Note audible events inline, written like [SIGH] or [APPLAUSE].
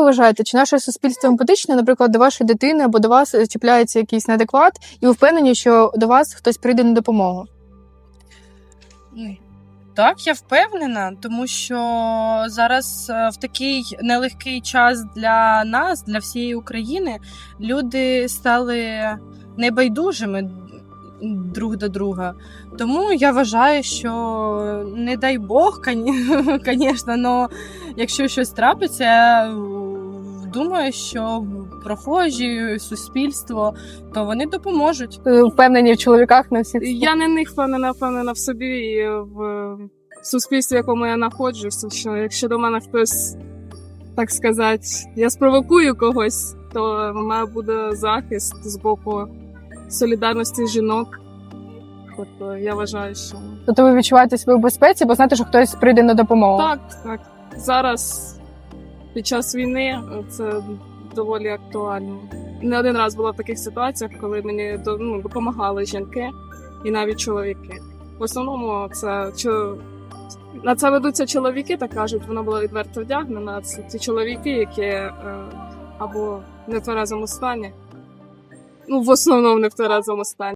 ви вважаєте, чи наше суспільство емпатичне, наприклад, до вашої дитини або до вас чіпляється якийсь неадекват, і ви впевнені, що до вас хтось прийде на допомогу? Так, я впевнена, тому що зараз е, в такий нелегкий час для нас, для всієї України, люди стали небайдужими друг до друга. Тому я вважаю, що не дай Бог, звісно, [LAUGHS] але якщо щось трапиться, думаю, що прохожі, суспільство, то вони допоможуть. Впевнені в чоловіках на всіх? Я не них впевнена, впевнена в собі і в суспільстві, в якому я знаходжуся. Що якщо до мене хтось, так сказати, я спровокую когось, то в мене буде захист з боку солідарності жінок. Тобто я вважаю, що Тобто ви відчуваєте себе в безпеці, бо знаєте, що хтось прийде на допомогу. так, так. Зараз під час війни це доволі актуально. Не один раз було в таких ситуаціях, коли мені ну, допомагали жінки і навіть чоловіки. В основному це на це ведуться чоловіки, так кажуть, вона була відверто вдягнена. Це ті чоловіки, які е, або в нетверезому стані. Ну, в основному не в нетверезому стані.